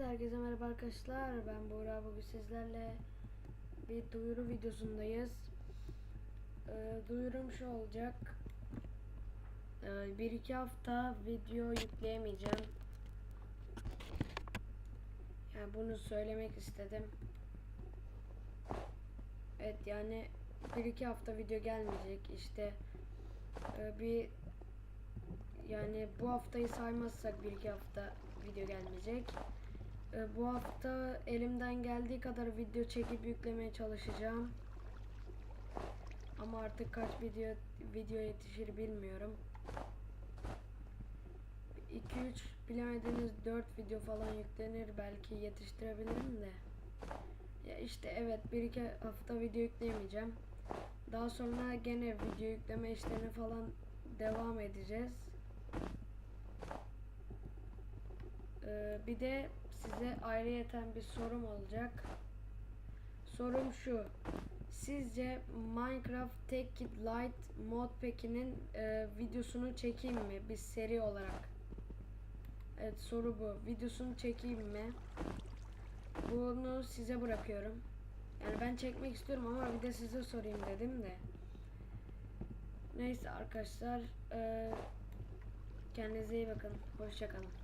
Herkese merhaba arkadaşlar. Ben Buğra. Bugün sizlerle bir duyuru videosundayız. Ee, duyurum şu olacak. Ee, bir iki hafta video yükleyemeyeceğim. Yani bunu söylemek istedim. Evet yani bir iki hafta video gelmeyecek. İşte e, bir yani bu haftayı saymazsak bir iki hafta video gelmeyecek. Ee, bu hafta elimden geldiği kadar video çekip yüklemeye çalışacağım. Ama artık kaç video video yetişir bilmiyorum. 2-3 bilemediniz 4 video falan yüklenir belki yetiştirebilirim de. Ya işte evet 1-2 hafta video yükleyemeyeceğim. Daha sonra gene video yükleme işlerine falan devam edeceğiz. Ee, bir de size ayrıyeten bir sorum olacak. Sorum şu. Sizce Minecraft Tech Kit Lite Modpack'inin e, videosunu çekeyim mi? Bir seri olarak. Evet soru bu. Videosunu çekeyim mi? Bunu size bırakıyorum. Yani ben çekmek istiyorum ama bir de size sorayım dedim de. Neyse arkadaşlar. E, kendinize iyi bakın. Hoşçakalın.